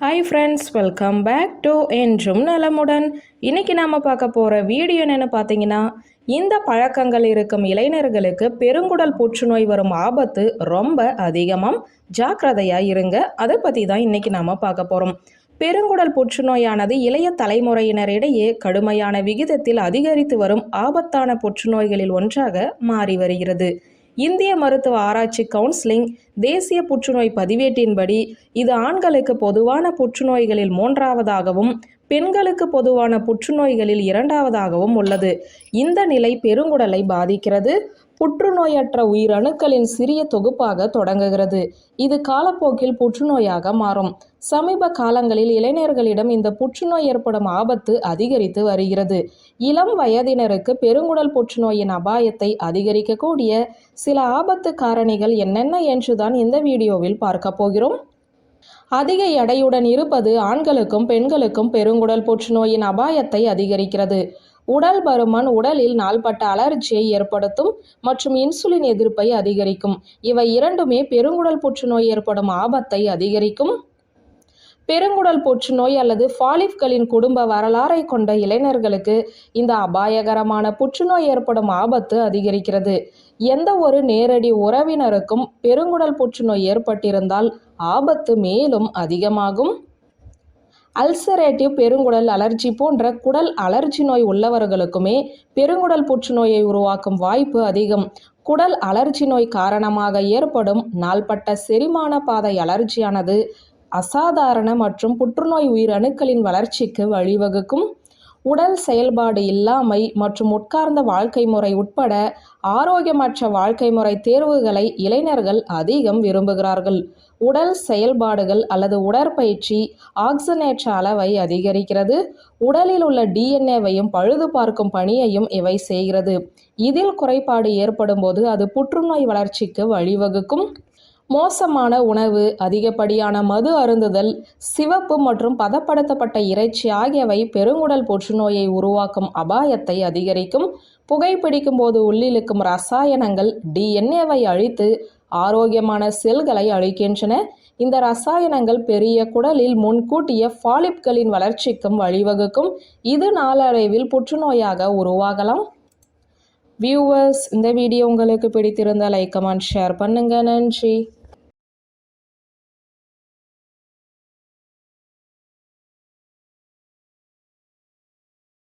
Hi friends welcome back to என்றும் நலமுடன் இன்னைக்கு நாம் பார்க்க போகிற வீடியோ என்னென்னு பார்த்தீங்கன்னா இந்த பழக்கங்கள் இருக்கும் இளைஞர்களுக்கு பெருங்குடல் புற்றுநோய் வரும் ஆபத்து ரொம்ப அதிகமாக ஜாக்கிரதையாக இருங்க அதை பற்றி தான் இன்னைக்கு நாம் பார்க்க போகிறோம் பெருங்குடல் புற்றுநோயானது இளைய தலைமுறையினரிடையே கடுமையான விகிதத்தில் அதிகரித்து வரும் ஆபத்தான புற்றுநோய்களில் ஒன்றாக மாறி வருகிறது. இந்திய மருத்துவ ஆராய்ச்சி கவுன்சிலிங் தேசிய புற்றுநோய் பதிவேட்டின்படி இது ஆண்களுக்கு பொதுவான புற்றுநோய்களில் மூன்றாவதாகவும் பெண்களுக்கு பொதுவான புற்றுநோய்களில் இரண்டாவதாகவும் உள்ளது. இந்த நிலை பெருங்குடலை பாதிக்கிறது. புற்றுநோயற்ற உயிரணுக்களின் சிறிய தொகுப்பாக தொடங்குகிறது. இது காலப்போக்கில் புற்றுநோயாக மாறும். சமீப காலங்களில் இளைஞர்களிடம் இந்த புற்றுநோய் ஏற்படும் ஆபத்து அதிகரித்து வருகிறது. இளம் வயதினருக்கு பெருங்குடல் புற்றுநோயின் அபாயத்தை அதிகரிக்கக்கூடிய சில ஆபத்து காரணிகள் என்னென்ன என்றுதான் இந்த வீடியோவில் பார்க்க போகிறோம். அதிக எடையுடன் இருப்பது ஆண்களுக்கும் பெண்களுக்கும் பெருங்குடல் புற்றுநோயின் அபாயத்தை அதிகரிக்கிறது. உடல் பருமன் உடலில் நாள்பட்ட அலர்ஜியை ஏற்படுத்தும் மற்றும் இன்சுலின் எதிர்ப்பை அதிகரிக்கும். இவை இரண்டுமே பெருங்குடல் புற்றுநோய் ஏற்படும் ஆபத்தை அதிகரிக்கும். பெருங்குடல் புற்றுநோய் அல்லது ஃபாலிப்களின் குடும்ப வரலாறை கொண்ட இளைஞர்களுக்கு இந்த அபாயகரமான புற்றுநோய் ஏற்படும் ஆபத்து அதிகரிக்கிறது. எந்த ஒரு நேரடி உறவினருக்கும் பெருங்குடல் புற்றுநோய் ஏற்பட்டிருந்தால் ஆபத்து மேலும் அதிகமாகும். அல்சரேட்டிவ் பெருங்குடல் அலர்ஜி போன்ற குடல் அலர்ஜி நோய் உள்ளவர்களுக்குமே பெருங்குடல் புற்றுநோயை உருவாக்கும் வாய்ப்பு அதிகம். குடல் அலர்ஜி நோய் காரணமாக ஏற்படும் நாள்பட்ட செரிமான பாதை அலர்ஜியானது அசாதாரண மற்றும் புற்றுநோய் உயிரணுக்களின் வளர்ச்சிக்கு வழிவகுக்கும். உடல் செயல்பாடு இல்லாமை மற்றும் உட்கார்ந்த வாழ்க்கை முறை உட்பட ஆரோக்கியமற்ற வாழ்க்கை முறை தேர்வுகளை இளைஞர்கள் அதிகம் விரும்புகிறார்கள். உடல் செயல்பாடுகள் அல்லது உடற்பயிற்சி ஆக்சிஜனேற்ற அளவை அதிகரிக்கிறது. உடலில் உள்ள டிஎன்ஏவையும் பழுது பார்க்கும் பணியையும் இவை செய்கிறது. இதில் குறைபாடு ஏற்படும் போது அது புற்றுநோய் வளர்ச்சிக்கு வழிவகுக்கும். மோசமான உணவு அதிகப்படியான மது அருந்துதல் சிவப்பு மற்றும் பதப்படுத்தப்பட்ட இறைச்சி ஆகியவை பெருங்குடல் புற்றுநோயை உருவாக்கும் அபாயத்தை அதிகரிக்கும். புகைப்பிடிக்கும் போது உள்ளிழுக்கும் ரசாயனங்கள் டிஎன்ஏவை அழித்து ஆரோக்கியமான செல்களை அழிக்கின்றன. இந்த ரசாயனங்கள் பெரிய குடலில் முன்கூட்டிய ஃபாலிப்களின் வளர்ச்சிக்கும் வழிவகுக்கும். இது நாளடைவில் புற்றுநோயாக உருவாகலாம். வியூவர்ஸ் இந்த வீடியோ உங்களுக்கு பிடித்திருந்தால் லைக் கமெண்ட் ஷேர் பண்ணுங்கள் நன்றி.